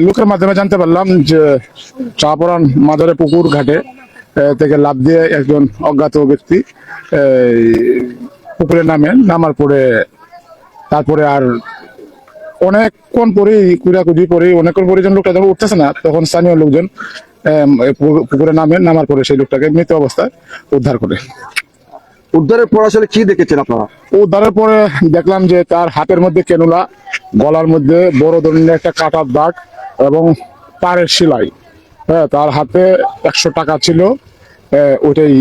লোকের মাধ্যমে জানতে পারলাম যে চাপড়ান মাদারে পুকুর ঘাটে থেকে লাভ দিয়ে একজন অজ্ঞাত ব্যক্তি পুকুরে নামেন নামার পরে তারপরে আর অনেকক্ষণ পরেই কুড়াকুড়ি পরে অনেকক্ষণ পরে যখন লোকটা যখন উঠতেছে না তখন স্থানীয় লোকজন পুকুরে নামে নামার পরে সেই লোকটাকে মৃত অবস্থায় উদ্ধার করে। উদ্ধারের পর আসলে কি দেখেছেন আপনারা? উদ্ধারের পরে দেখলাম যে তার হাতের মধ্যে কেনুলা গলার মধ্যে বড় ধরনের একটা কাটার দাগ এবং পাড়ের সেলাই। হ্যাঁ তার হাতে একশো টাকা ছিল ওইটাই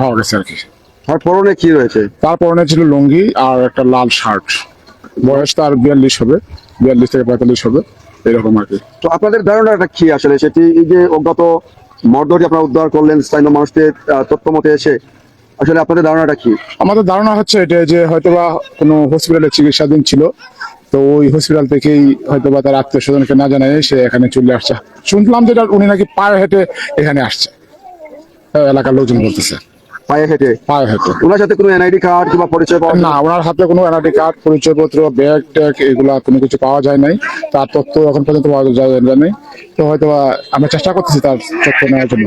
পাওয়া গেছে আর কি। আর পরনে কি রয়েছে? তার পরনে ছিল লুঙ্গি আর একটা লাল শার্ট। বয়স তার বিয়াল্লিশ হবে। বিয়াল্লিশ থেকে পঁয়তাল্লিশ হবে এরকম আর কি। তো আপনাদের ধারণাটা কি আসলে? সেটি এই যে অজ্ঞাত মর্দটি আপনারা উদ্ধার করলেন স্থানীয় মানুষদের আহ, মতে এসে আসলে আপনাদের ধারণাটা কি? আমাদের ধারণা হচ্ছে এটা যে হয়তোবা কোনো হসপিটালে চিকিৎসাধীন ছিল তো ওই হসপিটাল থেকেই হয়তো বা তার আত্মীয় স্বজনকে না জানায় সে এখানে চলে আসছে। শুনলাম যেটা উনি নাকি পায়ে হেঁটে এখানে আসছে। এলাকার লোকজন বলতেছে। পায়ে হেঁটে? পায়ে হেঁটে। ওনার সাথে কোনো এনআইডি কার্ড কিংবা পরিচয় পাওয়া না ওনার হাতে কোনো এনআইডি কার্ড পরিচয়পত্র ব্যাগ ট্যাগ এগুলা কোনো কিছু পাওয়া যায় নাই। তার তথ্য এখন পর্যন্ত পাওয়া যায় নাই। তো হয়তো আমরা চেষ্টা করতেছি তার তথ্য নেওয়ার জন্য।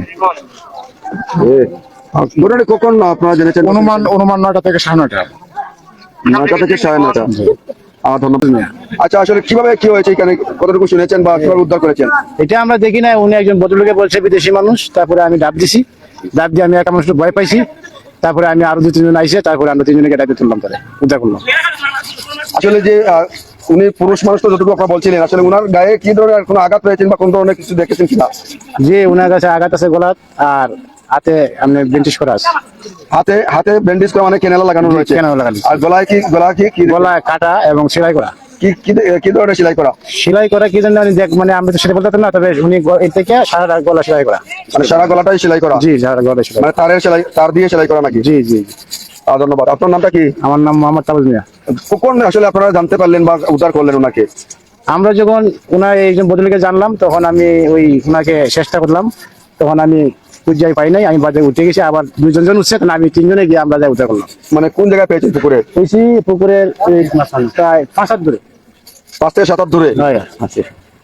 মোটামুটি কখন আপনারা জেনেছেন? অনুমান অনুমান নয়টা থেকে সাড়ে নয়টা। নয়টা থেকে সাড়ে নয়টা। ধন্যবাদ। আচ্ছা আসলে কীভাবে কি হয়েছে? এখানে কতটুকু শুনেছেন বা কীভাবে উদ্ধার করেছেন? এটা আমরা দেখি না উনি একজন ভদ্রলোকে বলছে বিদেশি মানুষ। তারপরে আমি ডাব দিছি। ডাব দিয়ে আমি একটা মানুষকে ভয় পাইছি। তারপরে আমি আরও দু তিনজন আইসে তারপরে আমরা তিনজনকে ডাবে তুললাম তাহলে উদ্ধার করলাম। আসলে যে উনি পুরুষ মানুষ তো যতটুকু আপনারা বলছিলেন আসলে উনার গায়ে কি ধরনের কোনো আঘাত রয়েছেন বা কোন ধরনের কিছু দেখেছেন কিনা? যে ওনার কাছে আঘাত আছে গলাত আর হাতে আপনি বেন্টিস করা আছে। হাতে হাতে ব্যান্ডেজ করা মানে কেনালা লাগানো রয়েছে। কেনালা লাগানো। আর গলায় কি গলা কি কি গলা কাটা এবং সেলাই করা। কি কি কি ধরনের সেলাই করা? সেলাই করা কি জানি আমি দেখ মানে আমি তো সেটা বলতে না তবে উনি এর থেকে সারা গলা সেলাই করা। মানে সারা গলাটাই সেলাই করা? জি সারা গলা সেলাই। মানে তারের সেলাই তার দিয়ে সেলাই করা নাকি? জি জি। ধন্যবাদ। আপনার নামটা কি? আমার নাম মোহাম্মদ তাবুল মিয়া। কোন আসলে আপনারা জানতে পারলেন বা উদ্ধার করলেন ওনাকে? আমরা যখন ওনার একজন বদলিকে জানলাম তখন আমি ওই ওনাকে চেষ্টা করলাম। তখন আমি উজ্জাই পাই নাই আমি বাজে উঠে গেছি আবার দুইজন জন উঠছে আমি তিনজনে গিয়ে আমরা যাই উদ্ধার করলাম। মানে কোন জায়গায় পেয়েছেন পুকুরে? পেয়েছি পুকুরের প্রায় পাঁচ হাত দূরে। পাঁচ থেকে সাত দূরে?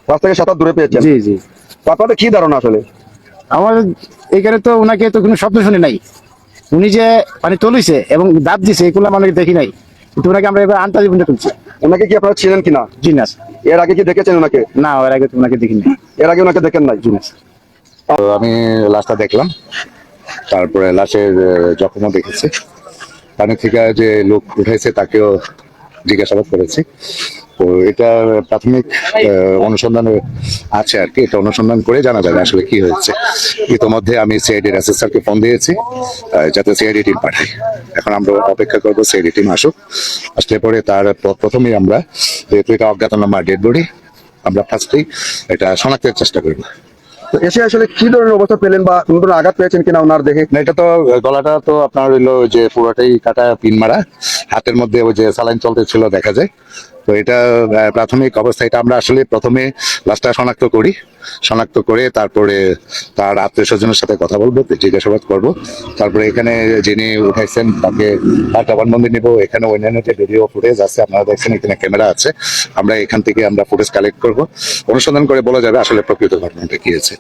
পাঁচ থেকে সাত দূরে পেয়েছেন। জি জি। আপনাদের কি ধারণা আসলে? আমার এখানে তো ওনাকে তো কোনো শব্দ শুনি নাই। উনি যে পানি তলিছে এবং দিছে এগুলো দেখি নাই। কিন্তু ওনাকে আমরা এবার আন্তাজি বুঝে তুলছি ওনাকে কি আপনারা ছিলেন কিনা? জি না এর আগে কি দেখেছেন ওনাকে না ওর আগে তো ওনাকে দেখি নাই এর আগে ওনাকে দেখেন নাই? তো আমি লাশটা দেখলাম। তারপরে লাশের জখমও দেখেছি। পানি থেকে যে লোক উঠেছে তাকেও জিজ্ঞাসাবাদ করেছি। তো এটা প্রাথমিক অনুসন্ধানে আছে আর কি, এটা অনুসন্ধান করে জানা যাবে আসলে কি হয়েছে। ইতোমধ্যে আমি সিআইডির অ্যাসেসারকে ফোন দিয়েছি যাতে সিআইডি টিম পাঠাই এখন আমরা অপেক্ষা করব সিআইডি টিম আসুক। আসলে পরে তার প্র- প্রথমেই আমরা, যেহেতু এটা অজ্ঞাতনামা ডেড বডি আমরা ফার্স্টেই এটা শনাক্তের চেষ্টা করব এসে আসলে কি ধরনের অবস্থা পেলেন বা ধরনের আঘাত পেয়েছেন কিনা ওনার দেখে? এটা তো, গলাটা তো আপনার হইল যে পুরোটাই কাটা পিন মারা, হাতের মধ্যে ওই যে সালাইন চলতে ছিল দেখা যায়। তো এটা প্রাথমিক অবস্থা, এটা আমরা আসলে প্রথমে লাশটা শনাক্ত করি। শনাক্ত করে তারপরে তার আত্মীয় স্বজনের সাথে কথা বলব, জিজ্ঞাসাবাদ করব। তারপরে এখানে যিনি উঠাইছেন তাকে তার জবানবন্দি নিব। এখানে অন্যান্য যে ভিডিও ফুটেজ আছে, আপনারা দেখছেন, এখানে ক্যামেরা আছে। আমরা এখান থেকে আমরা ফুটেজ কালেক্ট করব। অনুসন্ধান করে বলা যাবে আসলে প্রকৃত ঘটনাটা কি হয়েছে।